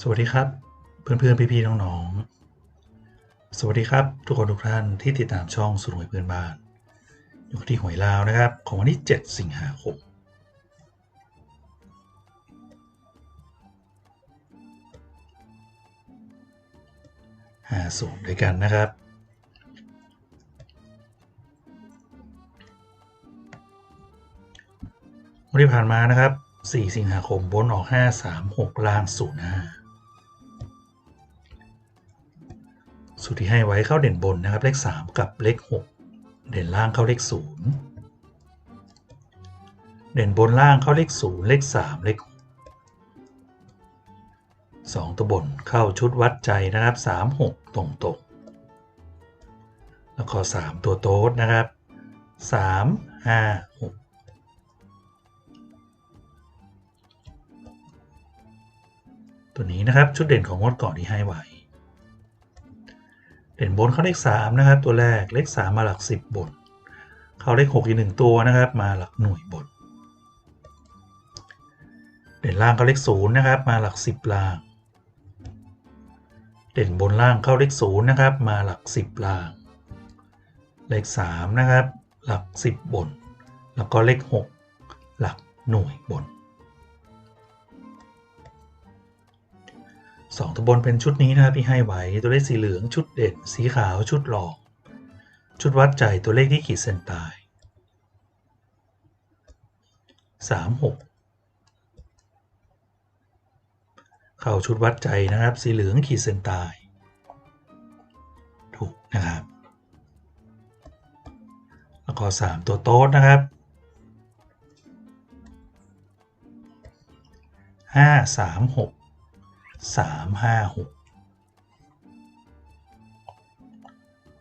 สวัสดีครับเพื่อนๆพี่ๆน้องๆ สวัสดีครับทุกคนทุกท่านที่ติดตามช่องสุนหวยเพื่อนบ้าน อยู่ที่หวยลาวนะครับ ของวันที่ 7 สิงหาคมหาสูตรด้วยกันนะครับวันที่ผ่านมานะครับ 4 สิงหาคมบนออก 5 3 6ล่าง05 สูตรที่ให้ไว้เข้าเด่นบนนะครับ เลข 3 กับเลข 6 เด่นล่างเข้าเลข 0 เด่นบนล่างเข้าเลข 0 เลข 3 เลข 6 2 ตัวบนเข้าชุดวัดใจนะครับ 3 6 ตรงตกแล้วก็ 3 ตัวโต๊ดนะครับ 3 5 6ตัวนี้นะครับ ชุดเด่นของงวดก่อนที่ให้ไว้ เด่นบนเข้าเลข3นะครับ ตัวแรกเลข3มาหลัก 10บนเข้าเลข6อีกหนึ่งตัวนะครับ มาหลักหน่วยบนเด่นล่างเข้าเลข0นะครับ มาหลัก 10 ล่าง เด่นบนล่างเข้าเลข0นะครับ มาหลัก 10 ล่าง เลข3นะครับ หลัก 10 บน แล้วก็เลข 6 หลักหน่วยบน สองตัวบนเป็นชุดนี้นะครับที่ให้ไว้ตัวเลขสีเหลืองชุดเด่น สีขาวชุดรองชุดวัดใจตัวเลขที่ขีดเส้นใต้สามหกเข้าชุดวัดใจนะครับ สีเหลืองขีดเส้นใต้ถูกนะครับ แล้วก็สามตัวโต๊ดนะครับห้าสามหก สามห้าหก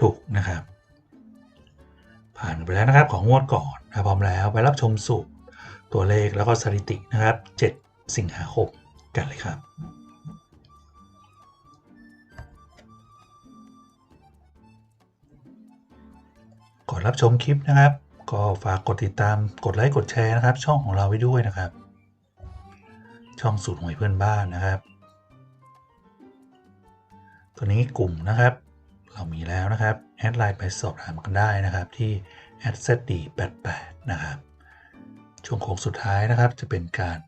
ถูกนะครับ ผ่านไปแล้วนะครับของงวดก่อนนะพร้อมแล้วไปรับชมสูตรตัวเลขแล้วก็สถิตินะครับ 7 สิงหาคมกันเลยครับก่อนรับชมคลิปนะครับ ก็ฝากกดติดตามกดไลค์กดแชร์นะครับ ช่องของเราไว้ด้วยนะครับ ช่องสูตรหวยเพื่อนบ้านนะครับ ตัวนี้กลุ่มนะครับ เรามีแล้วนะครับ แอดไลน์ไปสอบถามกันได้นะครับที่ @zd88 นะครับ ช่วงโค้งสุดท้ายนะครับ จะเป็นการ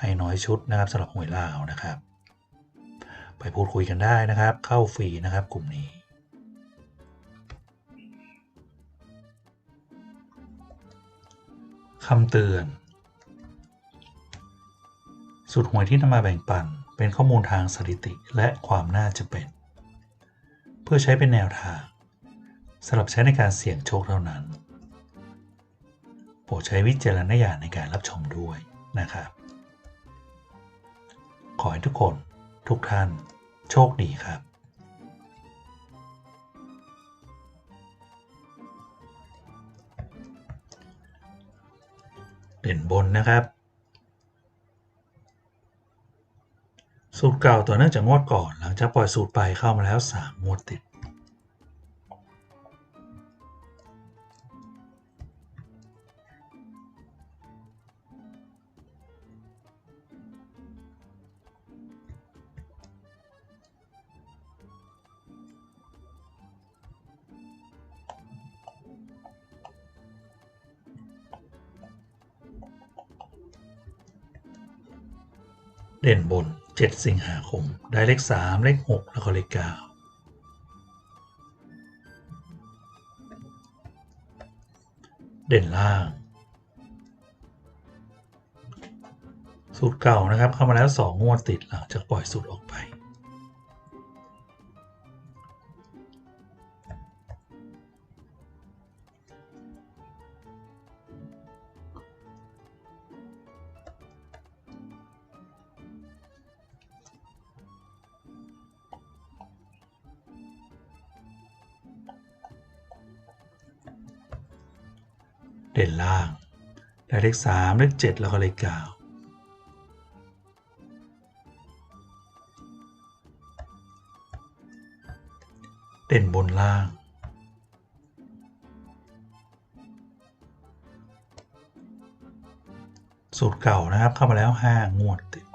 ให้น้อยชุดนะครับสำหรับหวยลาวนะครับ ไปพูดคุยกันได้นะครับ เข้าฟรีนะครับกลุ่มนี้คำเตือน สุดหวยที่นำมาแบ่งปัน เป็นข้อมูลทางสถิติและความน่าจะเป็น พื่อใช้เป็นแนวทางสำหรับใช้ในการเสี่ยงโชคเท่านั้น โปรดใช้วิจารณญาณในการรับชมด้วยนะครับ ขอให้ทุกคนทุกท่านโชคดีครับเด่นบนนะครับ สูตรเก่าต่อเนื่องจากงวดก่อน หลังจากปล่อยสูตรไปเข้ามาแล้ว 3 งวดติด เด่นบน 7 สิงหาคม ได้เลข 3 เลข 6 แล้วก็เลข 9เด่นล่าง สูตรเก่านะครับเข้ามาแล้ว 2 งวดติดหลังจากปล่อยสูตรออกไป เด่นล่าง และเลขสามเลข7แล้วก็เลข9เด่นบนล่าง สูตรเก่านะครับเข้ามาแล้ว 5 งวดติด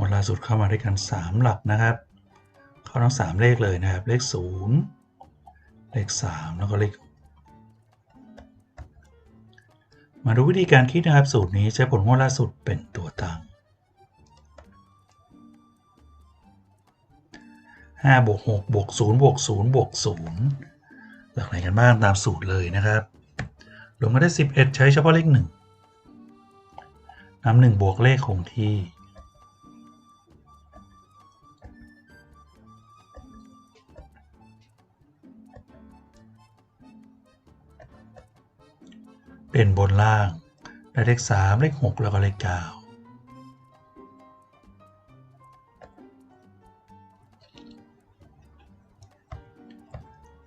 วดล่าสุดเข้ามาด้วยกัน 3 หลักนะครับ เข้าทั้ง 3 เลขเลยนะครับ เลข 0 เลข 3 แล้วก็เลข มาดูวิธีการคิดนะครับ สูตรนี้ใช้ผลงวดล่าสุดเป็นตัวตั้ง5บวก6บวก0บวก0บวก0จากไหนกันบ้างตามสูตรเลยนะครับรวมกันได้ 11 ใช้เฉพาะเลข 1นำ1บวกเลขคงที่ เป็นบนล่างได้เลข3เลข6แล้วก็เลข9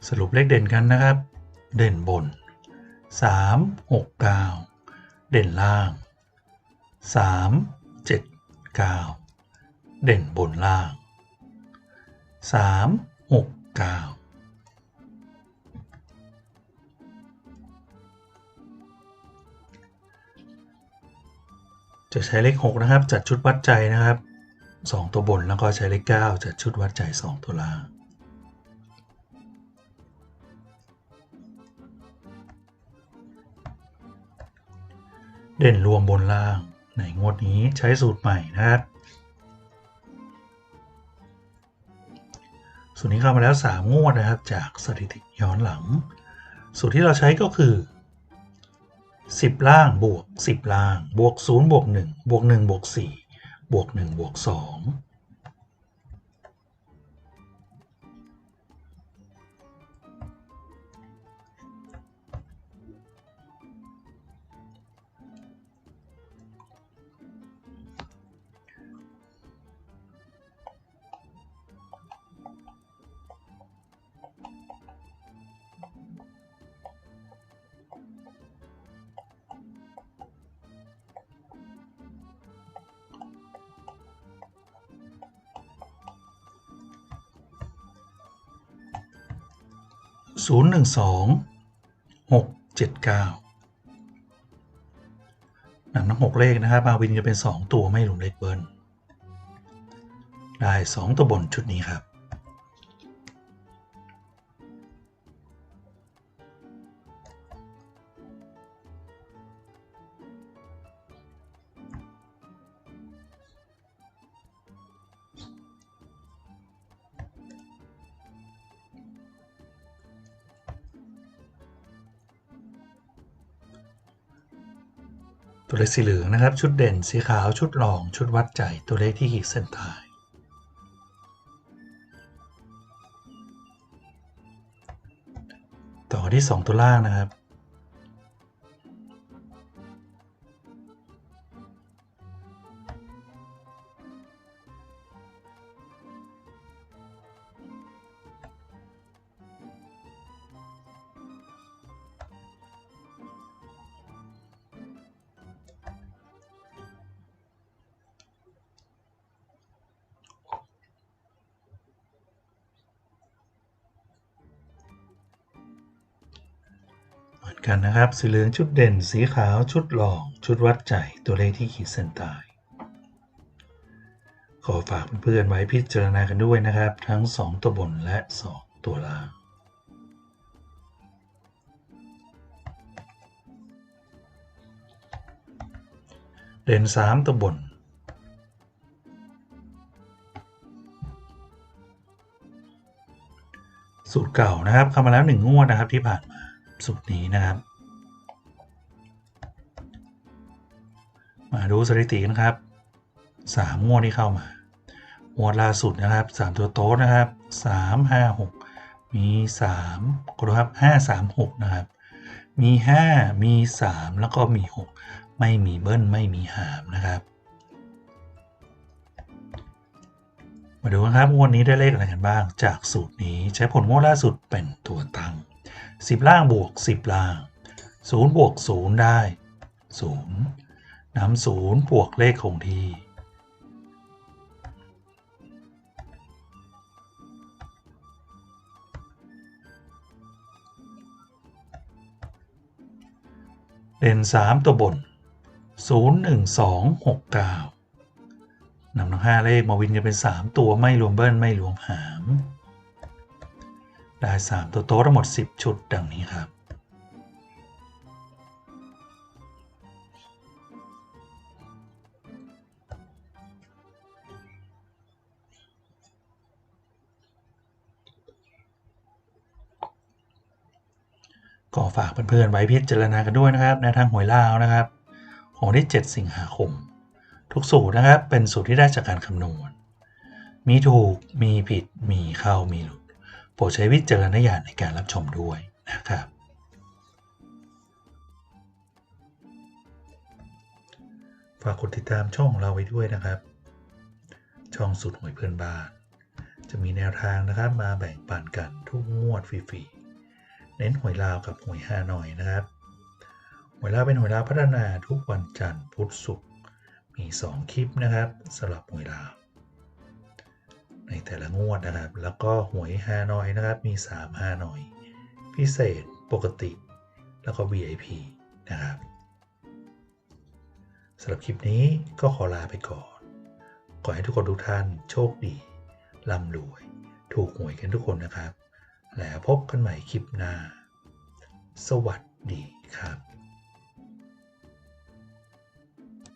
สรุปเลขเด่นกันนะครับ เด่นบน 3 6 9 เด่นล่าง 3 7 9 เด่นบนล่าง 3 6 9 จะใช้เลข 6 นะครับ จัดชุดวัดใจนะครับ 2 ตัวบนแล้วก็ใช้เลข 9 จัดชุดวัดใจ 2 ตัวล่างเด่นรวมบนล่างในงวดนี้ใช้สูตรใหม่นะครับสูตรนี้เข้ามาแล้ว 3 งวดนะครับ จากสถิติย้อนหลัง สูตรที่เราใช้ก็คือ 10 ล่างบวก 10 ล่าง บวก 0 บวก 1 บวก 1 บวก 4 บวก 1 บวก 2 0 1 2 6 7 9หนังทั้ง6เลขนะครับมาวินจะเป็น 2 ตัวไม่หลุมเลขเบิร์นได้ 2 ตัวบนชุดนี้ครับ ตัวเลขสีเหลืองนะครับ ชุดเด่นสีขาวชุดรอง ชุดวัดใจตัวเลขที่ขีดเส้นใต้ต่อที่ 2 ตัวล่างนะครับ กันนะครับ สีเหลืองชุดเด่น สีขาวชุดรองชุดวัดใจตัวเลขที่ขีดเส้นใต้ขอฝากเพื่อนๆไว้พิจารณากันด้วยนะครับ ทั้ง 2 ตัวบนและ 2 ตัวล่างเด่น3ตัวบน สูตรเก่านะครับเข้ามาแล้ว 1 งวดนะครับที่ผ่านมา สูตรนี้นะครับ มาดูสถิตินะครับ3งวดที่เข้ามา งวดล่าสุดนะครับ 3 ตัวโต๊ดนะครับ 3 5 6 มี 3กดครับ 5 3 6 นะครับ มี 5 มี 3 แล้วก็มี 6 ไม่มีเบิ้ล ไม่มีหามนะครับ มาดูนะครับ งวดนี้ได้เลขอะไรกันบ้าง จากสูตรนี้ใช้ผลงวดล่าสุดเป็นตัวตั 10 ล่างบวก 10 ล่าง 0 บวก 0 ได้ 0นำ0บวกเลขคงที่ เด่น 3 ตัวบน 0 1 2 6 9นำทั้งห้าเลขมาวินกันเป็น 3 ตัวไม่รวมเบิ้ลไม่รวมหาม ได้ 3 ตัวโต๊ะทั้งหมด 10 ชุดดังนี้ครับ ก็ฝากเพื่อนๆไว้พิจารณากันด้วยนะครับในทางหวยลาวนะครับ ของที่ 7 สิงหาคม ทุกสูตรนะครับเป็นสูตรที่ได้จากการคำนวณ มีถูกมีผิดมีเข้ามีหลุด โปรดใช้วิจารณญาณในการรับชมด้วยนะครับ ฝากกดติดตามช่องของเราไว้ด้วยนะครับ ช่องสุดหวยเพื่อนบ้าน จะมีแนวทางนะครับมาแบ่งปันกันทุกงวดฟรีๆ เน้นหวยลาวกับหวยฮานอยนะครับหวยลาวเป็นหวยลาวพัฒนาทุกวันจันทร์พุธศุกร์มี 2 คลิปนะครับสำหรับหวยลาว ในแต่ละงวดนะครับ แล้วก็หวยฮานอยนะครับ มี 3 ฮานอย พิเศษปกติ แล้วก็ VIP นะครับสำหรับคลิปนี้ก็ขอลาไปก่อน ขอให้ทุกคนทุกท่านโชคดีร่ำรวย ถูกหวยกันทุกคนนะครับ แล้วพบกันใหม่คลิปหน้า สวัสดีครับ